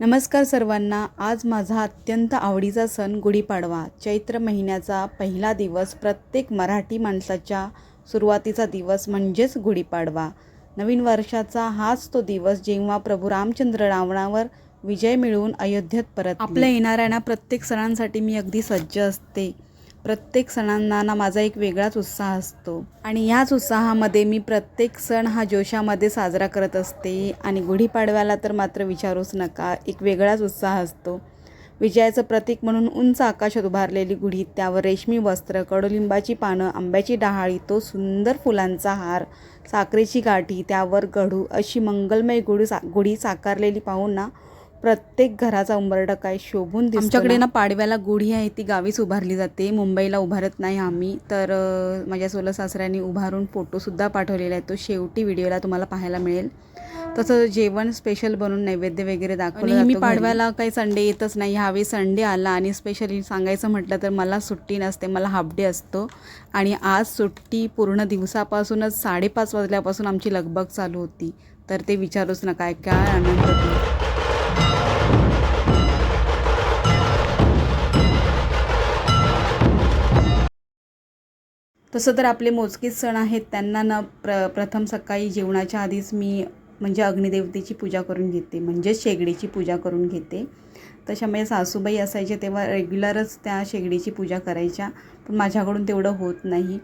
नमस्कार सर्वांना. आज माझा अत्यंत आवडीचा सण गुढीपाडवा. चैत्र महिन्याचा पहिला दिवस प्रत्येक मराठी माणसाच्या सुरुवातीचा दिवस म्हणजेच गुढीपाडवा. नवीन वर्षाचा हाच तो दिवस जेव्हा प्रभू रामचंद्र रावणावर विजय मिळवून अयोध्येत परत आपल्या येणाऱ्यांना प्रत्येक सणांसाठी मी अगदी सज्ज असते. प्रत्येक सणांना ना माझा एक वेगळाच उत्साह असतो. आणि याच उत्साहामध्ये मी प्रत्येक सण हा जोशामध्ये साजरा करत असते. आणि गुढीपाडव्याला तर मात्र विचारूच नका एक वेगळाच उत्साह असतो. विजयाचं प्रतीक म्हणून उंच आकाशात उभारलेली गुढी त्यावर रेशमी वस्त्र कडुलिंबाची पानं आंब्याची डहाळी तो सुंदर फुलांचा हार साखरेची गाठी त्यावर गढू अशी मंगलमय गुढी सा गुढी साकारलेली पाहून ना प्रत्येक घराचा उंबरडा काय शोभून दिसतो आमच्याकडे ना पाडव्याला गुढी आहे ती गावीच उभारली जाते. मुंबईला उभारत नाही आम्ही. तर माझ्या सोला सासऱ्यांनी उभारून फोटोसुद्धा पाठवलेला आहे तो शेवटी व्हिडिओला तुम्हाला पाहायला मिळेल. तसं जेवण स्पेशल बनवून नैवेद्य वगैरे दाखवलं मी पाडव्याला काही संडे येतच नाही. ह्यावेळी संडे आला आणि स्पेशली सांगायचं म्हटलं तर मला सुट्टी नसते मला हाफ डे असतो. आणि आज सुट्टी पूर्ण दिवसापासूनच साडेपाच वाजल्यापासून आमची लगबग चालू होती. तर ते विचारूच नका काय आनंद. तसं तर आपले मोजकेच सण आहेत. त्यांना न प्र प्रथम सकाळी जेवणाच्या आधीच मी म्हणजे अग्निदेवतेची पूजा करून घेते. म्हणजेच शेगडीची पूजा करून घेते. तशा माझ्या सासूबाई असायच्या तेव्हा रेग्युलरच त्या शेगडीची पूजा करायच्या. पण माझ्याकडून तेवढं होत नाही.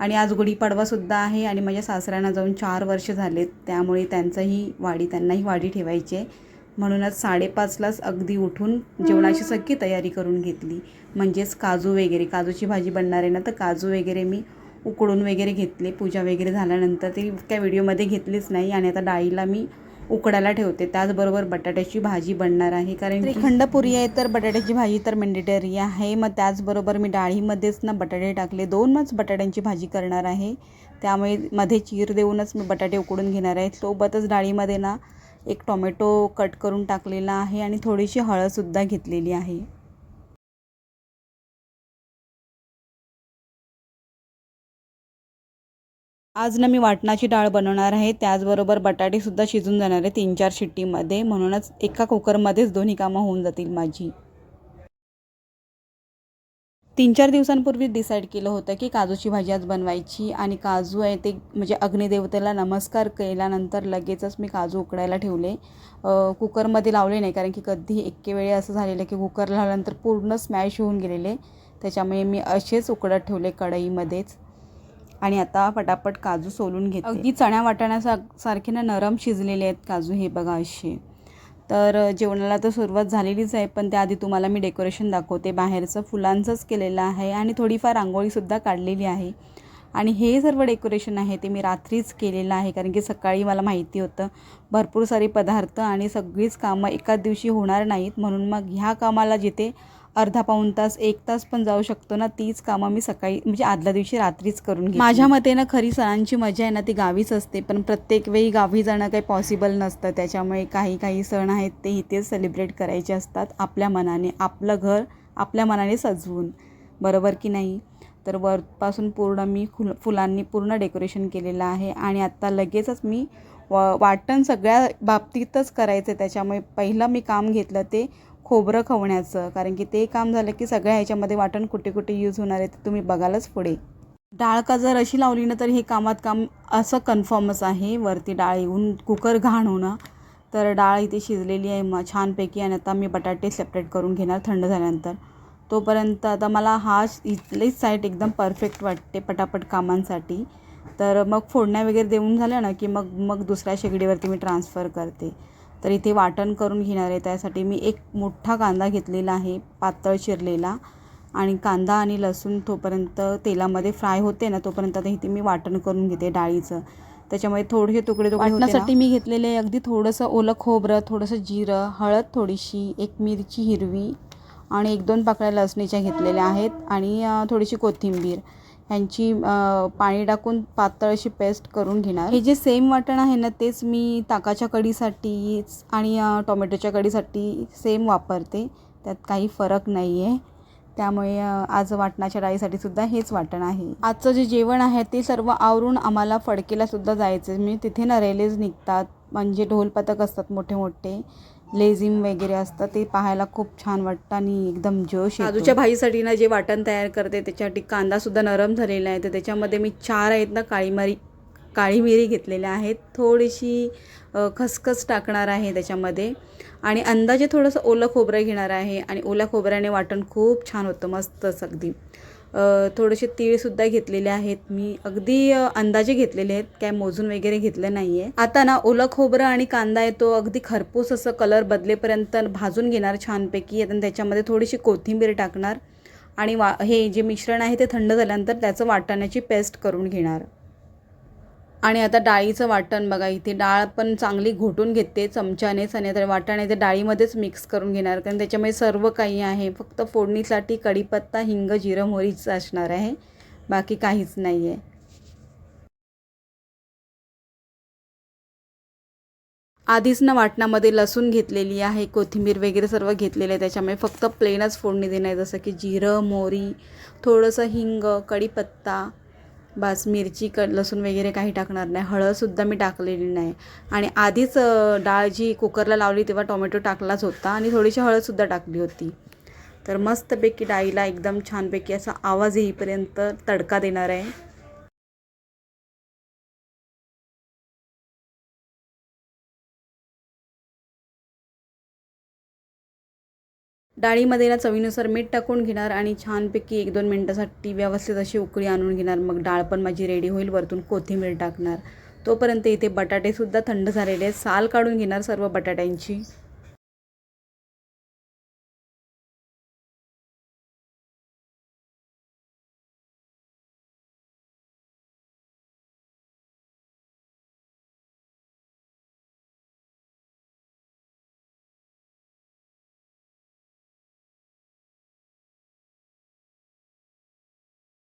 आणि आज गुढीपाडवासुद्धा आहे आणि माझ्या सासऱ्यांना जाऊन चार वर्ष झालेत. त्यामुळे त्यांचंही वाडी त्यांनाही वाडी ठेवायची. आहे म्हणूनच साडेपाचलाच अगदी उठून जेवणाची सगळी तयारी करून घेतली. म्हणजेच काजू वगैरे काजूची भाजी बनणार आहे ना तर काजू वगैरे मी उकडून वगैरे घेतले पूजा वगैरे झाल्यानंतर ती काय व्हिडिओमध्ये घेतलीच नाही आणि आता डाळीला मी उकडायला ठेवते. त्याचबरोबर बटाट्याची भाजी बनणार आहे. कारण खंडपुरी पुरी आहे तर बटाट्याची भाजी तर मेंडेटरी आहे. मग त्याचबरोबर मी डाळीमध्येच ना बटाटे टाकले. दोनच बटाट्यांची भाजी करणार आहे. त्यामुळे मध्ये चीर देऊनच मी बटाटे उकडून घेणार आहे. सोबतच डाळीमध्ये ना एक टोमॅटो कट करून टाकलेला आहे आणि थोडीशी हळदसुद्धा घेतलेली आहे. आज ना मी वाटणाची डाळ बनवणार आहे. त्याचबरोबर बटाटेसुद्धा शिजून जाणार आहे तीन चार शिट्टीमध्ये. म्हणूनच एका कुकरमध्येच दोन्ही कामं होऊन जातील माझी. तीन चार दिवसांपूर्वी डिसाईड केलं होतं की काजूची भाजी आज बनवायची आणि काजू आहे ते म्हणजे अग्निदेवतेला नमस्कार केल्यानंतर लगेचच मी काजू उकडायला ठेवले. कुकरमध्ये लावले नाही कारण की कधी एके वेळी असं झालेलं की कुकर लावल्यानंतर पूर्ण स्मॅश होऊन गेलेले. त्याच्यामुळे मी असेच उकडत ठेवले कढईमध्येच. आणि आता पटापट काजू सोलून घेते. अगदी चण्या वाटाण्यासा सारखे ना नरम शिजलेले आहेत काजू हे बघा असे तर जेवणाला तर सुरुवात झालेलीच आहे पण त्याआधी तुम्हाला मी डेकोरेशन दाखवते. बाहेरचं फुलांचंच केलेलं आहे आणि थोडीफार रांगोळीसुद्धा काढलेली आहे. आणि हे सर्व डेकोरेशन आहे ते मी रात्रीच केलेलं आहे कारण की सकाळी मला माहिती होतं भरपूर सारे पदार्थ आणि सगळीच कामं एकाच दिवशी होणार नाहीत म्हणून मग ह्या कामाला जिथे अर्धा पाऊण तास एक तास पण जाऊ शकतो ना. तीच कामं मी सकाळी म्हणजे आदल्या दिवशी रात्रीच करून माझ्या मते ना खरी सणांची मजा आहे ना ती गावीच असते. पण प्रत्येक वेळी गावी जाणं काही पॉसिबल नसतं. त्याच्यामुळे काही काही सण आहेत ते इथेच सेलिब्रेट करायचे असतात. आपल्या मनाने आपलं घर आपल्या मनाने सजवून. बरोबर की नाही? तर वरपासून पूर्ण मी फुल फुलांनी पूर्ण डेकोरेशन केलेलं आहे. आणि आत्ता लगेचच मी व वाटण सगळ्या बाबतीतच करायचं आहे त्याच्यामुळे पहिलं मी काम घेतलं ते खोबरं खवण्याचं कारण की ते काम झालं की सगळ्या ह्याच्यामध्ये वाटण कुठे कुठे यूज होणार आहे ते तुम्ही बघालच पुढे. डाळ का जर अशी लावली ना तर हे कामात काम असं कन्फर्मच आहे. वरती डाळ येऊन कुकर घाण होणं. तर डाळ इथे शिजलेली आहे मग छानपैकी. आणि आता मी बटाटे सेपरेट करून घेणार थंड झाल्यानंतर. तोपर्यंत आता मला हा इथलीच साईट एकदम परफेक्ट वाटते पटापट कामांसाठी. तर मग फोडण्या वगैरे देऊन झाल्या ना की मग मग दुसऱ्या शेगडीवरती मी ट्रान्सफर करते. तर इथे वाटण करून घेणार आहे. त्यासाठी मी एक मोठा कांदा घेतलेला आहे पातळ चिरलेला. आणि कांदा आणि लसूण तोपर्यंत तेलामध्ये फ्राय होते ना तोपर्यंत आता इथे मी वाटण करून घेते डाळीचं. त्याच्यामुळे थोडेसे तुकडे तुकडे वाटण्यासाठी मी घेतलेले अगदी थोडंसं ओलं खोबरं थोडंसं जिरं हळद थोडीशी एक मिरची हिरवी आणि एक दोन पाकळ्या लसणीच्या घेतलेल्या आहेत. आणि थोडीशी कोथिंबीर. ह्यांची पाणी टाकून पातळ अशी पेस्ट करून घेणार. हे जे सेम वाटण आहे ना तेच मी ताकाच्या कढीसाठी आणि टोमॅटोच्या कढीसाठी सेम वापरते. त्यात काही फरक नाही आहे त्यामुळे आज वाटणाच्या डाळीसाठी सुद्धा हेच वाटण आहे. आजचं जे जेवण आहे ते सर्व आवरून आम्हाला फडकेला सुद्धा जायचं आहे म्हणजे तिथे ना रेलेज निघतात. म्हणजे ढोल पथक असतात मोठे मोठे लेझिम वगैरे असतं ते पाहायला खूप छान वाटतं आणि एकदम जोश काजूच्या भाजीसाठी ना जे वाटण तयार करते त्याच्यासाठी कांदासुद्धा नरम झालेला आहे. तर त्याच्यामध्ये मी चार आहेत ना काळी मिरी काळी मिरी घेतलेल्या आहेत. थोडीशी खसखस टाकणार आहे त्याच्यामध्ये. आणि अंदाजे थोडंसं ओलं खोबरं घेणार आहे. आणि ओल्या खोबऱ्याने वाटण खूप छान होतं मस्तच अगदी. थोडेसे तीळसुद्धा घेतलेले आहेत. मी अगदी अंदाजे घेतलेले आहेत. काय मोजून वगैरे घेतलं नाही आहे आता ना ओलं खोबरं आणि कांदा आहे तो अगदी खरपूस असं कलर बदलेपर्यंत भाजून घेणार छानपैकी. आणि त्याच्यामध्ये थोडीशी कोथिंबीर टाकणार आणि वा हे जे मिश्रण आहे ते थंड झाल्यानंतर त्याचं वाटाण्याची पेस्ट करून घेणार. आणि आता डाळीचं वाटण बघा इथे डाळ पण चांगली घोटून घेते चमच्यानेच आणि आता वाटण ते डाळीमध्येच मिक्स करून घेणार कारण त्याच्यामध्ये सर्व काही आहे. फक्त फोडणीसाठी कढीपत्ता हिंग जिरं मोहरीच असणार आहे. बाकी काहीच नाही आहे आधीच ना वाटणामध्ये लसूण घेतलेली आहे कोथिंबीर वगैरे सर्व घेतलेले आहे त्याच्यामुळे फक्त प्लेनच फोडणी देणं आहे. जसं की जिरं मोहरी थोडंसं हिंग कढीपत्ता बस मिरची क लसूण वगैरे काही टाकणार नाही. हळदसुद्धा मी टाकलेली नाही. आणि आधीच डाळ जी कुकरला लावली तेव्हा टोमॅटो टाकलाच होता आणि थोडीशी हळदसुद्धा टाकली होती. तर मस्तपैकी डाळीला एकदम छानपैकी असा आवाज येईपर्यंत तडका देणार आहे. डाळीमध्ये ना चवीनुसार मीठ टाकून घेणार आणि छानपैकी एक दोन मिनटासाठी व्यवस्थित अशी उकळी आणून घेणार. मग डाळ पण माझी रेडी होईल. वरतून कोथिंबीर टाकणार. तोपर्यंत इथे बटाटेसुद्धा थंड झालेले आहेत. साल काढून घेणार सर्व बटाट्यांची.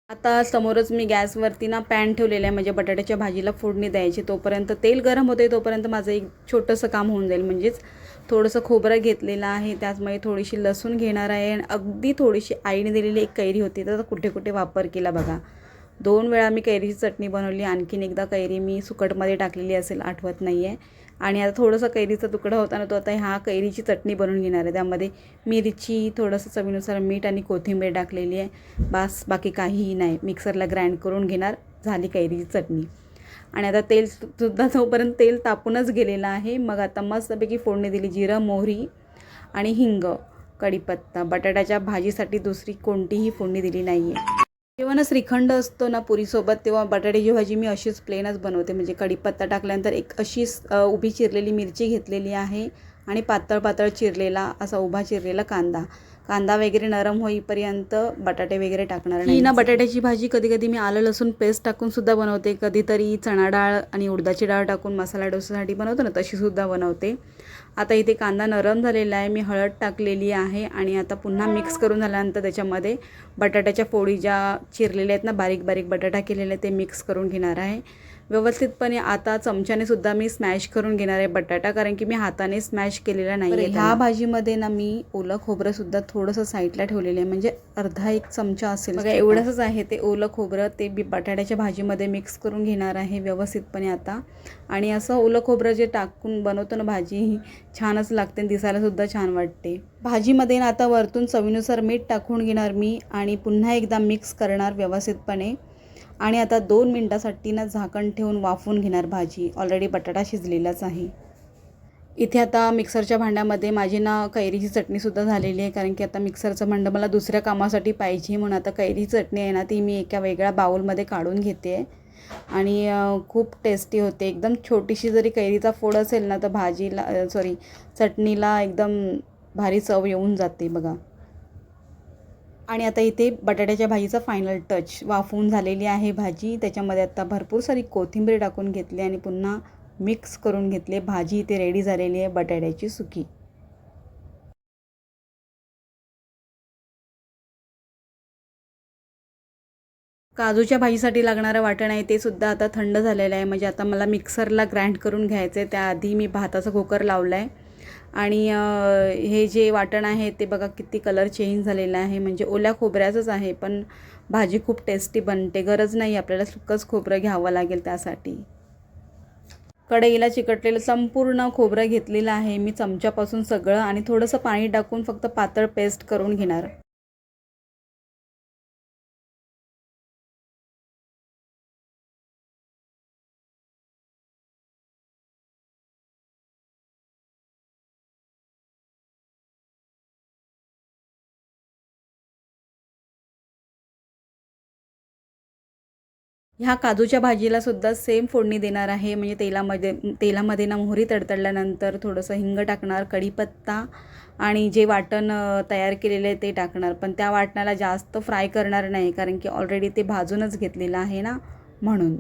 आता समोरच मी गॅसवरती ना पॅन ठेवलेलं आहे. म्हणजे बटाट्याच्या भाजीला फोडणी द्यायची. तोपर्यंत तेल गरम होते तोपर्यंत माझं एक छोटंसं काम होऊन जाईल. म्हणजेच थोडंसं खोबरं घेतलेलं आहे. त्याचमध्ये थोडीशी लसूण घेणार आहे. आणि अगदी थोडीशी आईने दिलेली एक कैरी होती. तर कुठे कुठे वापर केला बघा. दोन वेळा मी कैरीची चटणी बनवली. आणखीन एकदा कैरी मी सुकटमध्ये टाकलेली असेल. आठवत नाही आहे आणि आता थोडंसं कैरीचा तुकडा होता ना तो आता ह्या कैरीची चटणी बनवून घेणार आहे. त्यामध्ये मिरची थोडंसं चवीनुसार मीठ आणि कोथिंबीर टाकलेली आहे. बास बाकी काहीही नाही. मिक्सरला ग्राइंड करून घेणार झाली कैरीची चटणी. आणि आता तेल सुद्धा जोपर्यंत तेल तापूनच गेलेलं आहे. मग आता मस्तपैकी फोडणी दिली जिरं मोहरी आणि हिंग कढीपत्ता. बटाट्याच्या भाजीसाठी दुसरी कोणतीही फोडणी दिली नाही आहे जेव्हा ना श्रीखंड असतो ना पुरीसोबत तेव्हा बटाट्याची भाजी मी अशीच प्लेनच बनवते. म्हणजे कढीपत्ता टाकल्यानंतर एक अशीच उभी चिरलेली मिरची घेतलेली आहे. आणि पातळ पातळ चिरलेला असा उभा चिरलेला कांदा. कांदा वगैरे नरम होईपर्यंत बटाटे वगैरे टाकणार नाही ना बटाट्याची भाजी कधी कधी मी आलं लसूण पेस्ट टाकून सुद्धा बनवते. कधीतरी चणा डाळ आणि उडदाची डाळ टाकून मसाला डोसासाठी बनवतो ना तशी सुद्धा बनवते. आता इथे कांदा नरम झालेला आहे. मी हळद टाकलेली आहे आणि आता पुन्हा मिक्स करून झाल्यानंतर त्याच्यामध्ये बटाट्याच्या फोडी ज्या चिरलेल्या आहेत ना बारीक बारीक बटाटा केलेले ते मिक्स करून घेणार आहे. व्यवस्थितपणे आता चमच्याने सुद्धा मी स्मॅश करून घेणार आहे बटाटा कारण की मी हाताने स्मॅश केलेला नाही आहे ह्या भाजीमध्ये ना मी ओलं खोबरं सुद्धा थोडंसं साईडला ठेवलेलं आहे. म्हणजे अर्धा एक चमचा असेल बघा एवढंच आहे ते ओलं खोबरं. ते बी बटाट्याच्या भाजीमध्ये मिक्स करून घेणार आहे व्यवस्थितपणे आता. आणि असं ओलं खोबरं जे टाकून बनवतो ना भाजी ही छानच लागते आणि दिसायला सुद्धा छान वाटते. भाजीमध्ये ना आता वरतून चवीनुसार मीठ टाकून घेणार मी आणि पुन्हा एकदा मिक्स करणार व्यवस्थितपणे. आणि आता दोन मिनटासाठी ना झाकण ठेवून वाफवून घेणार भाजी. ऑलरेडी बटाटा शिजलेलाच आहे. इथे आता मिक्सरच्या भांड्यामध्ये माझी ना कैरीची चटणीसुद्धा झालेली आहे कारण की आता मिक्सरचं भांडं मला दुसऱ्या कामासाठी पाहिजे म्हणून आता कैरीची चटणी आहे ना ती मी एका वेगळ्या बाऊलमध्ये काढून घेते. आणि खूप टेस्टी होते. एकदम छोटीशी जरी कैरीचा फोड असेल ना तर भाजीला सॉरी चटणीला एकदम भारी चव येऊन जाते बघा. आणि आता इथे बटाट्याच्या भाजीचा फायनल टच वाफवून झालेली आहे भाजी. त्याच्यामध्ये आता भरपूर सारी कोथिंबीर टाकून घेतली आणि पुन्हा मिक्स करून घेतले. भाजी इथे रेडी झालेली आहे बटाट्याची सुकी. काजूच्या भाजीसाठी लागणारं वाटण आहे ते सुद्धा आता थंड झालेलं आहे. म्हणजे आता मला मिक्सरला ग्राइंड करून घ्यायचं आहे त्याआधी मी भाताचा कुकर लावला आहे आणि हे जे वाटण आहे ते बघा किती कलर चेंज झालेला आहे. म्हणजे ओल्या खोबऱ्याचंच आहे पण भाजी खूप टेस्टी बनते. गरज नाही आपल्याला सुकंच खोबरं घ्यावं लागेल त्यासाठी. कढईला चिकटलेलं संपूर्ण खोबरं घेतलेलं आहे मी चमच्यापासून सगळं आणि थोडंसं पाणी टाकून फक्त पातळ पेस्ट करून घेणार. ह्या काजूच्या भाजीला सुद्धा सेम फोडणी देणार आहे. म्हणजे तेलामध्ये तेलामध्ये ना मोहरी तडतडल्यानंतर थोडंसं हिंग टाकणार कढीपत्ता आणि जे वाटण तयार केलेलं आहे ते टाकणार. पण त्या वाटणाला जास्त फ्राय करणार नाही कारण की ऑलरेडी ते भाजूनच घेतलेलं आहे ना म्हणून.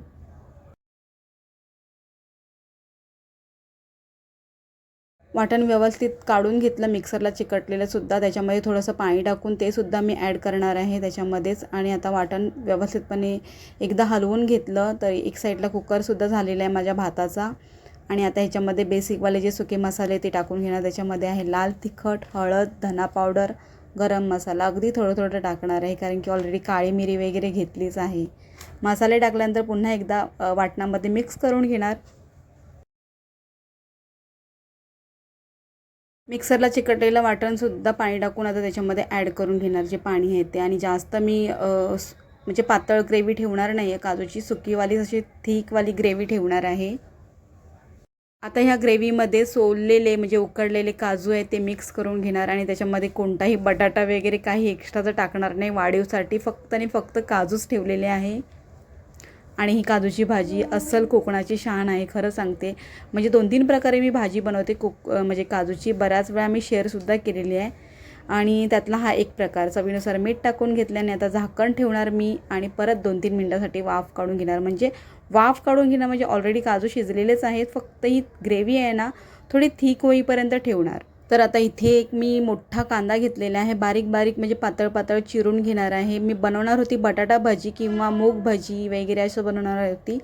वाटण व्यवस्थित काढून घेतलं मिक्सरला चिकटलेलंसुद्धा त्याच्यामध्ये थोडंसं पाणी टाकून ते सुद्धा मी ॲड करणार आहे त्याच्यामध्येच. आणि आता वाटण व्यवस्थितपणे एकदा हलवून घेतलं तर एक साईडला कुकरसुद्धा झालेला आहे माझ्या भाताचा. आणि आता ह्याच्यामध्ये बेसिकवाले जे सुके मसाले ते टाकून घेणार. त्याच्यामध्ये आहे लाल तिखट हळद धना पावडर गरम मसाला. अगदी थोडं थोडं टाकणार आहे कारण की ऑलरेडी काळी मिरी वगैरे घेतलीच आहे. मसाले टाकल्यानंतर पुन्हा एकदा वाटणामध्ये मिक्स करून घेणार. मिक्सरला चिकटलेलं वाटणसुद्धा पाणी टाकून आता त्याच्यामध्ये ॲड करून घेणार जे पाणी आहे ते. आणि जास्त मी म्हणजे पातळ ग्रेव्ही ठेवणार नाही आहे काजूची सुकीवाली अशी थिकवाली ग्रेव्ही ठेवणार आहे. आता ह्या ग्रेव्हीमध्ये सोललेले म्हणजे उकडलेले काजू आहे ते मिक्स करून घेणार. आणि त्याच्यामध्ये कोणताही बटाटा वगैरे काही एक्स्ट्राचं टाकणार नाही. वाढीवसाठी फक्त आणि फक्त काजूच ठेवलेले आहे. आणि ही काजूची भाजी अस्सल कोकणाची शान आहे खरं सांगते. म्हणजे दोन तीन प्रकारे मी भाजी बनवते कोक म्हणजे काजूची. बऱ्याच वेळा मी शेअरसुद्धा केलेली आहे. आणि त्यातला हा एक प्रकार चवीनुसार मीठ टाकून घेतल्याने आता झाकण ठेवणार मी आणि परत दोन तीन मिनटासाठी वाफ काढून घेणार. म्हणजे वाफ काढून घेणार म्हणजे ऑलरेडी काजू शिजलेलेच आहेत फक्त ही ग्रेव्ही आहे ना थोडी थीक होईपर्यंत ठेवणार. तर आता इथे एक मी मोठा कांदा घेतलेला आहे. बारीक बारीक म्हणजे पातळ पातळ चिरून घेणार आहे. मी बनवणार होती बटाटा भाजी किंवा मूग भाजी वगैरे असं बनवणार होती.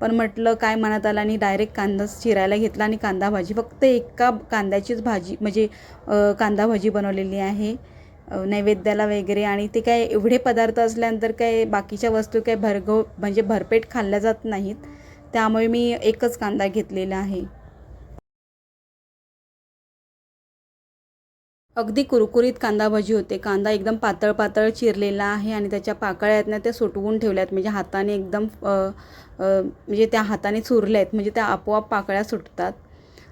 पण म्हटलं काय मनात आलं आणि डायरेक्ट कांदा चिरायला घेतला आणि कांदा भाजी फक्त एका कांद्याचीच भाजी म्हणजे कांदा भाजी बनवलेली आहे. नैवेद्याला वगैरे आणि ते काय एवढे पदार्थ असल्यानंतर काय बाकीच्या वस्तू काय भरगव म्हणजे भरपेट खाल्ल्या जात नाहीत. त्यामुळे मी एकच कांदा घेतलेला आहे. अगदी कुरकुरीत कांदा भजी होते. कांदा एकदम पातळ पातळ चिरलेला आहे आणि त्याच्या पाकळ्या आहेत ना त्या सुटवून ठेवल्या आहेत म्हणजे हाताने एकदम म्हणजे त्या हाताने चुरल्या आहेत म्हणजे त्या आपोआप पाकळ्या सुटतात.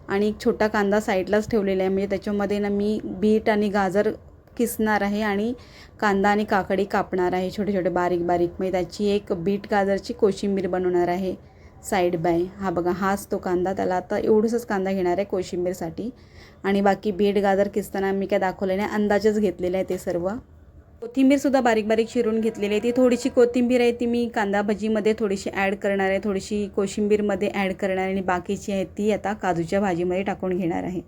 आणि एक छोटा कांदा साईडलाच ठेवलेला आहे. म्हणजे त्याच्यामध्ये ना मी बीट आणि गाजर किसणार आहे आणि कांदा आणि काकडी कापणार आहे छोटे छोटे बारीक बारीक. म्हणजे त्याची एक बीट गाजरची कोशिंबीर बनवणार आहे साईड बाय. हा बघा हाच तो कांदा. त्याला आता एवढंसंच कांदा घेणार आहे कोशिंबीरसाठी. आणि बाकी बीट गाजर किसताना मी काय दाखवले नाही. अंदाजच घेतलेलं आहे ते सर्व. कोथिंबीरसुद्धा बारीक बारीक चिरून घेतलेली आहे. ती थोडीशी कोथिंबीर आहे ती मी कांदा भजीमध्ये थोडीशी ॲड करणार आहे. थोडीशी कोशिंबीरमध्ये ॲड करणार आहे आणि बाकीची आहे ती आता काजूच्या भाजीमध्ये टाकून घेणार आहे.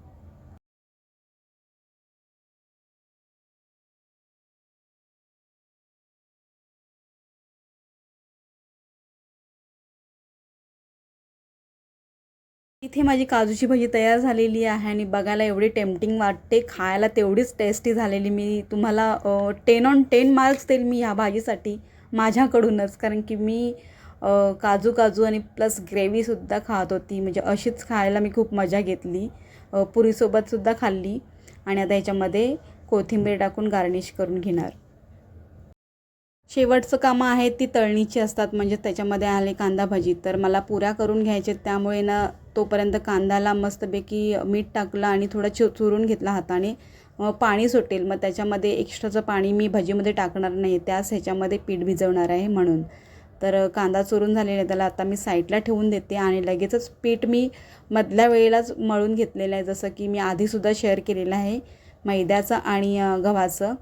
इथे माझी काजूची भजी तयार झालेली आहे आणि बघायला एवढी टेम्पटिंग वाटते. खायला तेवढीच टेस्टी झालेली मी. तुम्हाला टेन ऑन टेन मार्क्स देईल मी ह्या भाजीसाठी माझ्याकडूनच. कारण की मी काजू काजू आणि प्लस ग्रेव्हीसुद्धा खात होती. म्हणजे अशीच खायला मी खूप मजा घेतली. पुरीसोबतसुद्धा खाल्ली. आणि आता ह्याच्यामध्ये कोथिंबीर टाकून गार्निश करून घेणार. शेवटचं कामं आहेत ती तळणीची असतात. म्हणजे त्याच्यामध्ये आले कांदा भजी. तर मला पुऱ्या करून घ्यायचे त्यामुळे ना तोपर्यंत कांद्याला मस्तपैकी मीठ टाकलं आणि थोडं चु चुरून घेतला हाताने. मग पाणी सुटेल. मग त्याच्यामध्ये एक्स्ट्राचं पाणी मी भजीमध्ये टाकणार नाही. त्याच ह्याच्यामध्ये पीठ भिजवणार आहे म्हणून. तर कांदा चुरून झालेला आहे. त्याला आता मी साईडला ठेवून देते आणि लगेचच पीठ मी मधल्या वेळेलाच मळून घेतलेलं आहे. जसं की मी आधीसुद्धा शेअर केलेलं आहे मैद्याचं आणि गव्हाचं.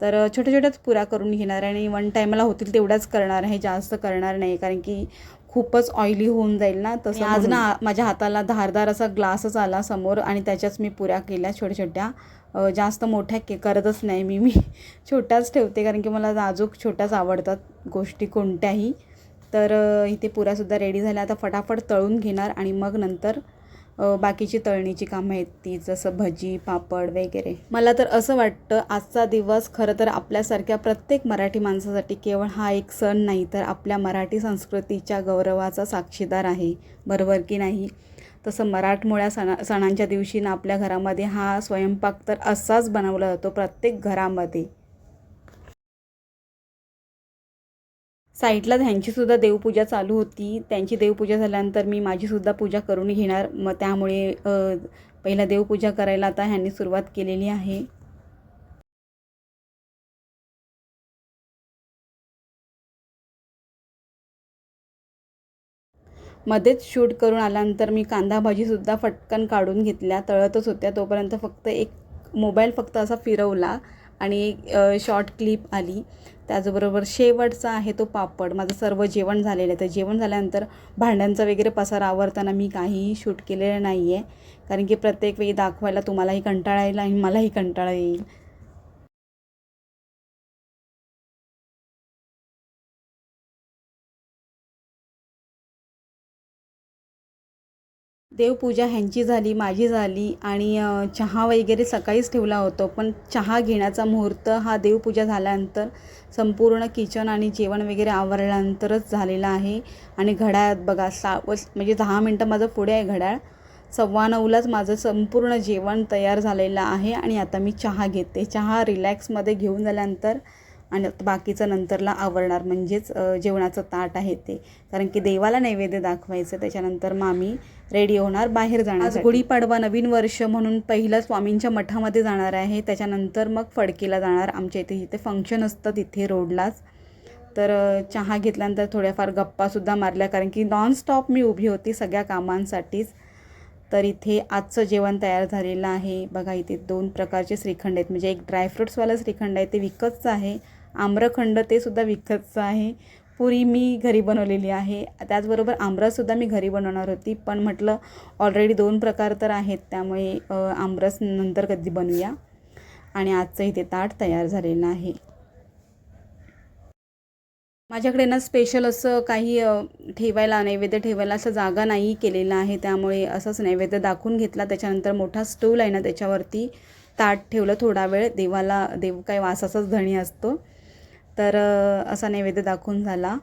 तर छोट्या छोट्याच पुरा करून घेणार आणि वन टायमाला होतील तेवढाच करणार आहे. जास्त करणार नाही. कारण की खूपच ऑइली होऊन जाईल ना. तसं आज ना माझ्या हाताला धारदार असा ग्लासच आला समोर आणि त्याच्याच मी पुऱ्या केल्या छोट्या छोट्या जास्त मोठ्या के करतच नाही मी मी छोट्याच ठेवते कारण की मला नाजूक छोट्याच आवडतात गोष्टी कोणत्याही. तर इथे पुऱ्यासुद्धा रेडी झाल्या. आता फटाफट तळून घेणार आणि मग नंतर बाकीची तळणीची कामं आहेत ती जसं भजी पापड वगैरे. मला तर असं वाटतं आजचा दिवस खरं तर आपल्यासारख्या प्रत्येक मराठी माणसासाठी केवळ हा एक सण नाही तर आपल्या मराठी संस्कृतीच्या गौरवाचा साक्षीदार आहे. बरोबर की नाही? तसं मराठमोळ्या सणा सणांच्या दिवशी ना आपल्या घरामध्ये हा स्वयंपाक तर असाच बनवला जातो प्रत्येक घरामध्ये. साईडला ह्यांचीसुद्धा देवपूजा चालू होती. त्यांची देवपूजा झाल्यानंतर मी माझीसुद्धा पूजा करून घेणार. मग त्यामुळे पहिला देवपूजा करायला आता ह्यांनी सुरुवात केलेली आहे. मध्येच शूट करून आल्यानंतर मी कांदा भाजीसुद्धा फटकन काढून घेतल्या. तळतच होत्या. तोपर्यंत फक्त एक मोबाईल फक्त असा फिरवला आणि एक शॉर्ट क्लिप आली. त्याचबरोबर शेवटचा आहे तो पापड. माझं सर्व जेवण झालेलं आहे. तर जेवण झाल्यानंतर भांड्यांचा वगैरे पसार आवरताना मी काहीही शूट केलेलं नाही आहे कारण की प्रत्येक वेळी दाखवायला तुम्हालाही कंटाळा येईल आणि मलाही कंटाळा येईल. देवपूजा ह्यांची झाली माझी झाली आणि चहा वगैरे सकाळीच ठेवला होतो. पण चहा घेण्याचा मुहूर्त हा देवपूजा झाल्यानंतर संपूर्ण किचन आणि जेवण वगैरे आवरल्यानंतरच झालेला आहे. आणि घड्याळात बघा सा म्हणजे दहा मिनटं माझं पुढे आहे घड्याळ. सव्वा नऊलाच माझं संपूर्ण जेवण तयार झालेलं आहे आणि आता मी चहा घेते. चहा रिलॅक्समध्ये घेऊन झाल्यानंतर आणि बाकीचं नंतरला आवरणार. म्हणजेच जेवणाचं ताट आहे ते. कारण की देवाला नैवेद्य दाखवायचं त्याच्यानंतर मग आम्ही रेडी होणार बाहेर जाणार आज गुढीपाडवा नवीन वर्ष म्हणून पहिलं स्वामींच्या मठामध्ये जाणार आहे. त्याच्यानंतर मग फडकीला जाणार. आमच्या इथे इथे फंक्शन असतं तिथे रोडलाच तर चहा घेतल्यानंतर थोड्याफार गप्पासुद्धा मारल्या. कारण की नॉनस्टॉप मी उभी होती सगळ्या कामांसाठीच. तर इथे आजचं जेवण तयार झालेलं आहे. बघा इथे दोन प्रकारचे श्रीखंड आहेत. म्हणजे एक ड्रायफ्रुट्सवालं श्रीखंड आहे ते विकतचं आहे. आम्रखंड ते सुद्धा विकतचं आहे. पुरी मी घरी बनवलेली आहे. त्याचबरोबर आमरससुद्धा मी घरी बनवणार होती. पण म्हटलं ऑलरेडी दोन प्रकार तर आहेत. त्यामुळे आमरस नंतर कधी बनवूया. आणि आजचं इथे ताट तयार झालेलं आहे. माझ्याकडे ना स्पेशल असं काही ठेवायला नैवेद्य ठेवायला असं जागा नाही केलेलं आहे. त्यामुळे असंच नैवेद्य दाखवून घेतला. त्याच्यानंतर मोठा स्टूल आहे ना त्याच्यावरती ताट ठेवलं थोडा वेळ. देवाला देव काय वासाचाच धणी असतो. तर असा नैवेद्य दाखवून झाला.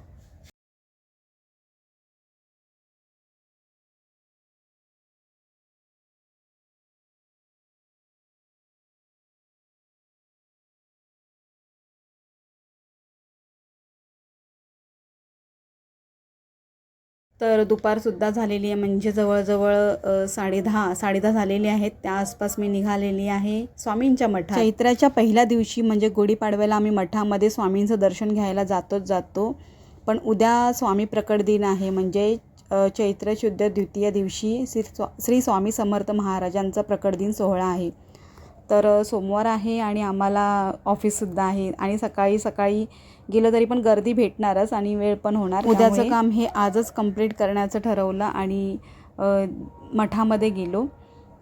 तर दुपारसुद्धा झालेली आहे. म्हणजे जवळजवळ अ, साडेदहा साडेदहा झालेली आहेत. त्या आसपास मी निघालेली आहे स्वामींच्या मठात. चैत्राच्या पहिल्या दिवशी म्हणजे गुढीपाडव्याला आम्ही मठामध्ये स्वामींचं दर्शन घ्यायला जातोच जातो. पण उद्या स्वामी प्रकट दिन आहे. म्हणजे चैत्र शुद्ध द्वितीय दिवशी श्री स्वा श्री स्वामी समर्थ महाराजांचा प्रकट दिन सोहळा आहे. तर सोमवार आहे आणि आम्हाला ऑफिससुद्धा आहे. आणि सकाळी सकाळी गेलं तरी पण गर्दी भेटणारच आणि वेळ पण होणार. उद्याचं काम हे आजच कंप्लीट करण्याचं ठरवलं आणि मठामध्ये गेलो.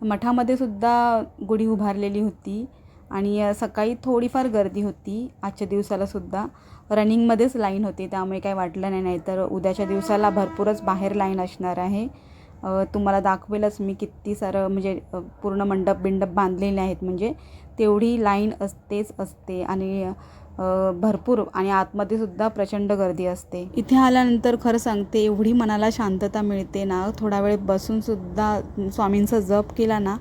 मठामध्ये सुद्धा गुढी उभारलेली होती आणि सकाळी थोडीफार गर्दी होती. आजच्या दिवसाला सुद्धा रनिंगमध्येच लाईन होती त्यामुळे काही वाटलं नाही. नाही तर उद्याच्या दिवसाला भरपूरच बाहेर लाईन असणार आहे. तुम्हाला दाखवेलच मी किती सारं म्हणजे पूर्ण मंडप बिंडप बांधलेले आहेत. म्हणजे तेवढी लाईन असतेच असते आणि भरपूर आणि आतमध्ये सुद्धा प्रचंड गर्दी असते. इथे आल्यानंतर खरं सांगते एवढी मनाला शांतता मिळते ना थोडा वेळ बसून सुद्धा स्वामींचा जप केला ना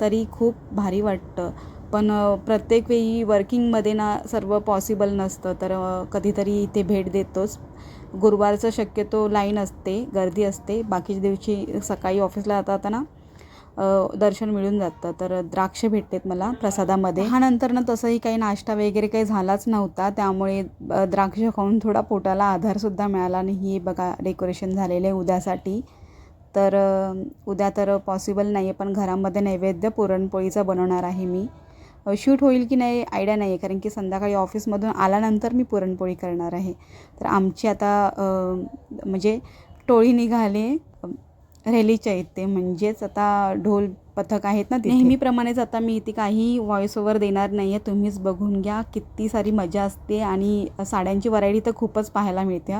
तरी खूप भारी वाटतं. पण प्रत्येक वेळी वर्किंगमध्ये ना सर्व पॉसिबल नसतं. तर कधीतरी इथे भेट देतोच. गुरुवारचं शक्यतो लाईन असते गर्दी असते. बाकीच्या दिवशी सकाळी ऑफिसला जाता ना दर्शन मिळून जातं. तर द्राक्ष भेटतात मला प्रसादामध्ये. हा नंतर ना तसंही काही नाश्ता वगैरे काही झालाच नव्हता. त्यामुळे द्राक्ष खाऊन थोडा पोटाला आधारसुद्धा मिळाला आणि ही बघा डेकोरेशन झालेलं आहे उद्यासाठी. तर उद्या तर पॉसिबल नाही आहे पण घरामध्ये नैवेद्य पुरणपोळीचा बनवणार आहे मी. शूट होईल की नाही आयडिया नाही आहे कारण की संध्याकाळी ऑफिसमधून आल्यानंतर मी पुरणपोळी करणार आहे. तर आमची आता म्हणजे टोळी निघाली. रॅलीच्या इथे. म्हणजेच आता ढोल पथक आहेत ना नेहमीप्रमाणेच आता मी इथे काही व्हॉइस ओव्हर देणार नाही आहे तुम्हीच बघून घ्या. किती सारी मजा असते आणि साड्यांची व्हरायटी तर खूपच पाहायला मिळते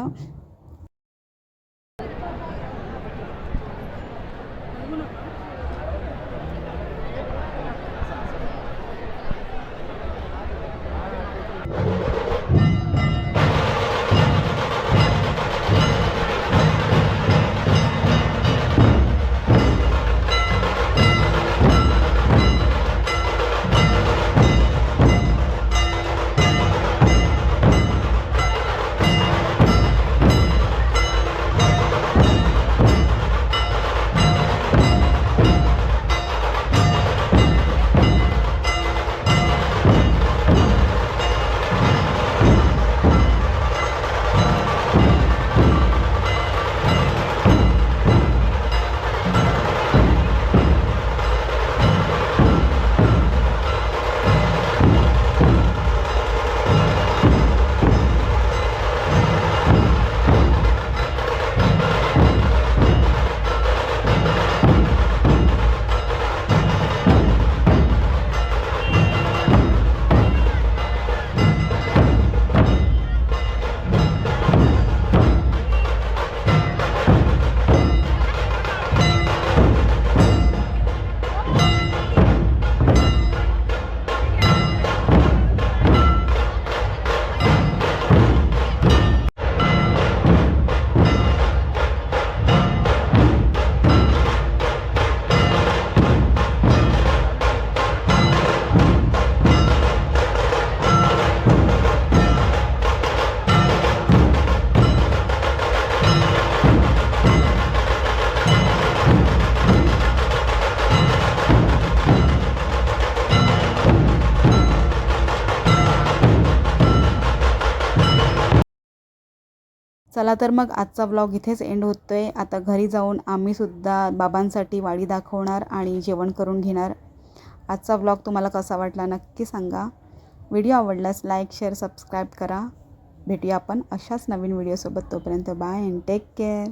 चला तर मग आजचा व्लॉग इथेच एंड होतो आहे आता घरी जाऊन आम्हीसुद्धा बाबांसाठी वाडी दाखवणार आणि जेवण करून घेणार. आजचा व्लॉग तुम्हाला कसा वाटला नक्की सांगा. व्हिडिओ आवडल्यास लाईक शेअर सबस्क्राईब करा. भेटूया आपण अशाच नवीन व्हिडिओसोबत तोपर्यंत बाय अँड टेक केअर